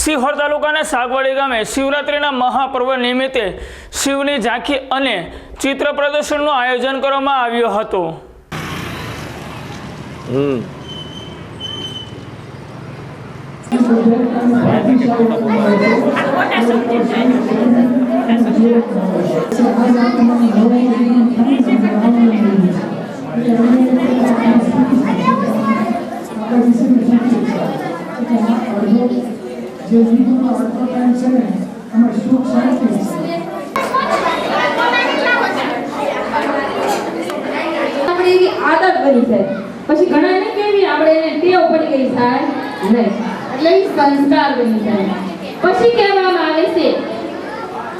સિહોર તાલુકાના સાગવાડી ગામે શિવરાત્રિના મહાપર્વ નિમિત્તે શિવની ઝાંખી અને ચિત્ર પ્રદર્શનનું આયોજન કરવામાં આવ્યું હતું. આપણે એવી આદત બની જાય. પછી ઘણા ને કેવી આપણે એને ટેવ ગઈ થાય. નહીં. એટલે સંસ્કાર બની જાય. પછી કહેવામાં આવે છે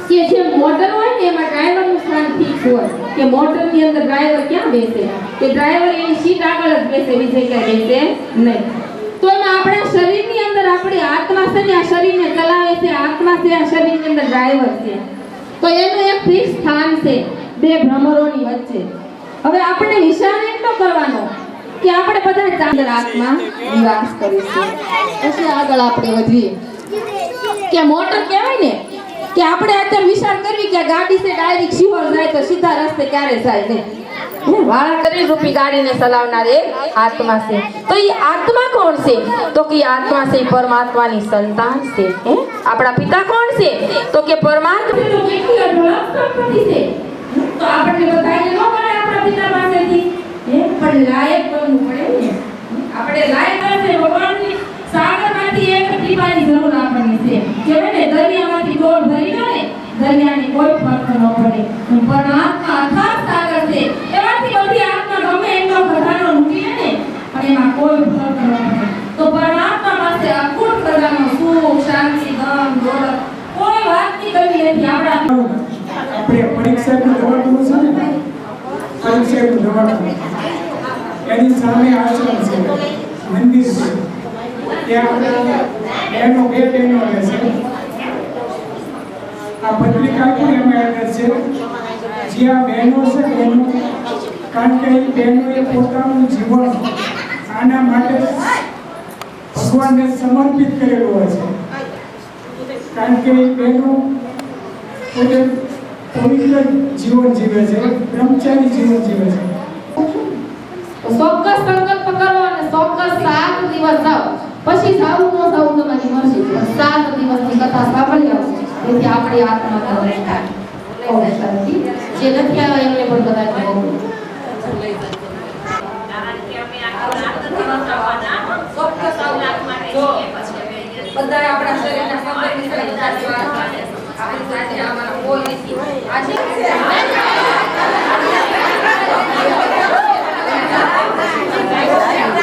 કે જે મોટર હોય એમાં ડ્રાઈવરનું સ્થાન ફિક્સ હોય. કે મોટરની અંદર ડ્રાઈવર ક્યાં બેસે? કે ડ્રાઈવર એની સીટ આગળ જ બેસે, બીજે ક્યાંય બેસે નહીં. તો એમાં આપણા શરીરની અંદર આપણી આત્મા છે ને આ શરીરને ચલાવે છે આત્મા છે, આ શરીરની અંદર ડ્રાઈવર છે. તો એનું એક ફિક્સ સ્થાન છે બે ભ્રમરોની વચ્ચે. હવે આપણે વિચાર એટલો કરવાનો કે આપણે બધા ચાંદર આત્મા નિવાસ કરીશું. પછી આગળ આપણે વધીએ. કે મોટર કહેવાય ને કે આપણે અત્યારે વિચાર કરવી કે ગાડી છે ડાયરેક્ટ શિહોર જાય તો સીધા રસ્તે ક્યારે જાય ને? વાળા કરી રૂપી ગાડીને ચલાવનાર એક આત્મા છે. તો એ આત્મા કોણ છે? તો કે આત્મા છે પરમાત્માની સંતાન છે આપણા પિતા કોણ છે? તો કે પરમાત્મા તો પણ લાયક બનવું પડે આપણે લાયક હશે ભગવાનની સાગરમાંથી એક ટીપાની જરૂર આપણને છે. કહેવાય ને, દરિયામાંથી ડોલ ભરી ને દરિયાની કોઈ ફરક ન પડે. પણ આત્મા અથાગ સાગર છે એમાંથી બધી આત્મા ગમે એટલો ખજાનો લૂંટી લે ને પણ એમાં કોઈ ફરક ન પડે તો પરમાત્મા પાસે અખૂટ ખજાનો સુખ શાંતિ ધન દોલત કોઈ વાતની કમી નથી આપણા આપણે પરીક્ષાનું દવાખાનું છે ને પરીક્ષાનું એની સામે આશ્રમ છે. મંદિર છે. ત્યાં બહેનો બે બહેનો રહે છે. આ પત્રિકા પણ એમાં છે. જ્યાં બહેનો છે, બહેનો, કારણ કે એ પોતાનું જીવન આના માટે ભગવાનને સમર્પિત કરેલું હોય છે. કારણ કે એ બહેનો પોતે પવિત્ર જીવન જીવે છે, બ્રહ્મચારી જીવન જીવે છે. ચોક્કસ સંકલ્પ કરો અને ચોક્કસ સાત દિવસ જાઓ પછી જાવું ન જાવું તમારી મરજી સાત દિવસની કથા સાંભળી આવો જેથી આપણી આત્મા થાય જે નથી આવ્યા એમને પણ કદાચ બધા આપણા શરીરના સંબંધી આપણી સાથે કોઈ નથી આજે ได้ได้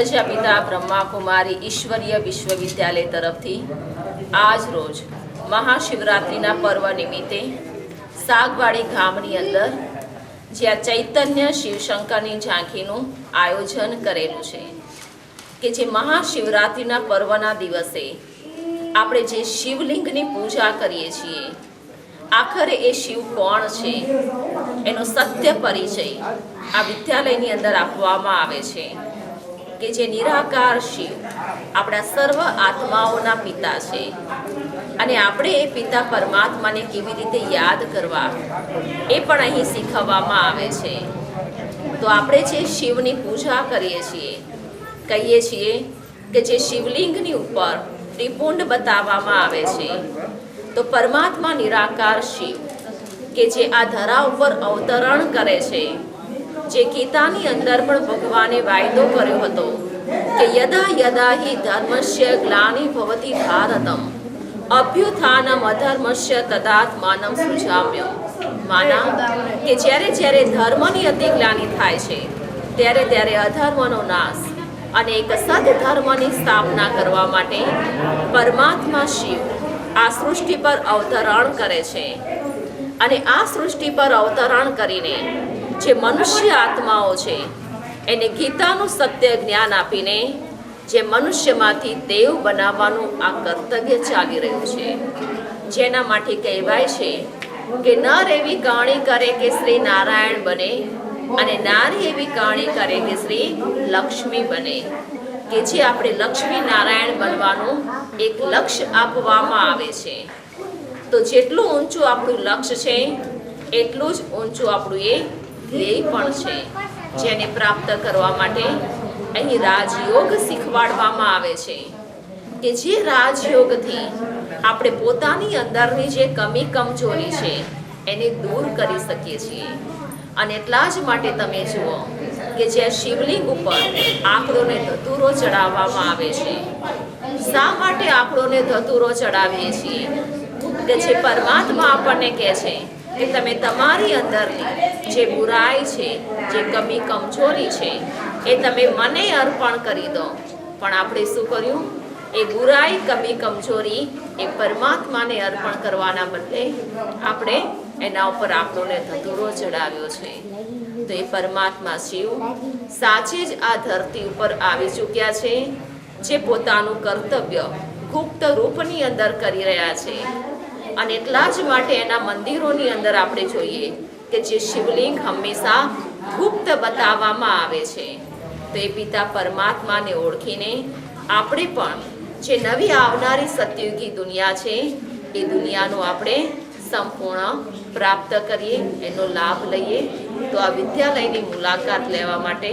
પ્રજાપિતા બ્રહ્માકુમારી ઈશ્વરીય વિશ્વવિદ્યાલય તરફથી આજ રોજ મહાશિવરાત્રિના પર્વ નિમિત્તે સાગવાડી ગામની અંદર જ્યાં ચૈતન્ય શિવશંકરની ઝાંખીનું આયોજન કરેલું છે, કે જે મહાશિવરાત્રિના પર્વના દિવસે આપણે જે શિવલિંગની પૂજા કરીએ છીએ, આખરે એ શિવ કોણ છે, એનો સત્ય પરિચય આ વિદ્યાલયની અંદર આપવામાં આવે છે. કે જે નિરાકાર શિવ આપણા સર્વ આત્માઓના પિતા છે. અને આપણે એ પિતા પરમાત્માને કેવી રીતે યાદ કરવા? એ પણ અહીં શીખવવામાં આવે છે. તો આપણે જે શિવની પૂજા કરીએ છીએ, કહીએ છીએ કે જે શિવલિંગની ઉપર ત્રિપુંડ બતાવવામાં આવે છે, તો પરમાત્મા નિરાકાર શિવ, કે જે આ ધરા ઉપર અવતરણ કરે છે જે ગીતાની અંદર પણ ભગવાને વાયદો કર્યો હતો કે યદા યદા હિ ધર્મસ્ય ગ્લાનિ ભવતી ભારતમ, અભ્યુત્થાનમ અધર્મસ્ય તદાત્માનમ સૃજામ્ય માના કે જ્યારે જ્યારે ધર્મની અતિ ગ્લાનિ થાય છે, ત્યારે ત્યારે અધર્મનો નાશ અને એક સદ ધર્મની સ્થાપના કરવા માટે પરમાત્મા શિવ આ સૃષ્ટિ પર અવતરણ કરે છે. અને આ સૃષ્ટિ પર અવતરણ કરીને જે મનુષ્ય આત્માઓ છે, એને ગીતાનું સત્ય જ્ઞાન આપીને જે મનુષ્યમાંથી દેવ બનાવવાનું આ કર્તવ્ય ચાલી રહ્યું છે. જેના માટે કહેવાય છે કે નર એવી કહાણી કરે કે શ્રી નારાયણ બને અને નારી એવી કહાણી કરે કે શ્રી લક્ષ્મી બને. કે જે આપણે લક્ષ્મી નારાયણ બનવાનું એક લક્ષ્ય આપવામાં આવે છે. તો જેટલું ઊંચું આપણું લક્ષ્ય છે, એટલું જ ઊંચું આપણું એ ધ્યેય પણ છે, જેને પ્રાપ્ત કરવા માટે અહીં રાજયોગ શીખવાડવામાં આવે છે. કે જે રાજયોગથી આપણે પોતાની અંદરની જે કમી કમજોરી છે, એને દૂર કરી શકીએ છીએ. અને એટલા જ માટે તમે જુઓ કે જે શિવલિંગ ઉપર આંકડોને ધતુરો ચડાવવામાં આવે છે. શા માટે આંકડોને ધતુરો ચડાવીએ છીએ? કે જે પરમાત્મા આપણને કહે છે કે તમે તમારી અંદરની જે બુરાઈ છે, જે કમી, કમજોરી છે, એ તમે મને અર્પણ કરી દો. પણ આપણે શું કર્યું? એ બુરાઈ, કમી, કમજોરી એ પરમાત્માને અર્પણ કરવાના બદલે આપણે એના ઉપર આપણોને ધતુરો ચડાવ્યો છે. તો એ પરમાત્મા શિવ સાચે જ આ ધરતી ઉપર આવી ચૂક્યા છે, જે પોતાનું કર્તવ્ય ગુપ્ત રૂપની અંદર કરી રહ્યા છે. અને એટલા જ માટે એના મંદિરોની અંદર આપણે જોઈએ કે જે શિવલિંગ હંમેશા ગુપ્ત બતાવવામાં આવે છે. તો એ પિતા પરમાત્માને ઓળખીને આપણે પણ જે નવી આવનારી સતયુગી દુનિયા છે, એ દુનિયાનો આપણે સંપૂર્ણ પ્રાપ્ત કરીએ, એનો લાભ લઈએ. તો આ વિદ્યાલયની મુલાકાત લેવા માટે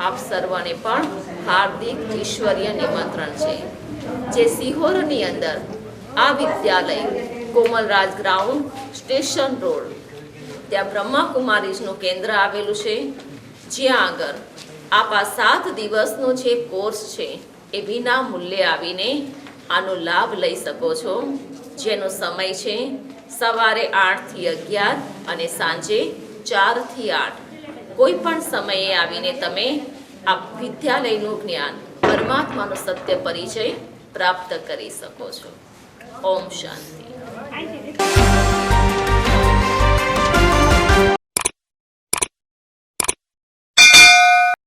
આપ સર્વને પણ હાર્દિક ઈશ્વરીય નિમંત્રણ છે. જે સિહોરની અંદર આ વિદ્યાલય કોમલરાજ ગ્રાઉન્ડ સ્ટેશન રોડ. ત્યાં બ્રહ્માકુમારીઝનું કેન્દ્ર આવેલું છે. જ્યાં આગળ આપ સાત દિવસનો જે કોર્સ છે, એ વિના મૂલ્યે આવીને આનો લાભ લઈ શકો છો. જેનો સમય છે સવારે આઠથી અગિયાર અને સાંજે ચારથી આઠ. કોઈ પણ સમયે આવીને તમે આ વિદ્યાલયનું જ્ઞાન, પરમાત્માનો સત્ય પરિચય પ્રાપ્ત કરી શકો છો. ઓમ શાંતિ.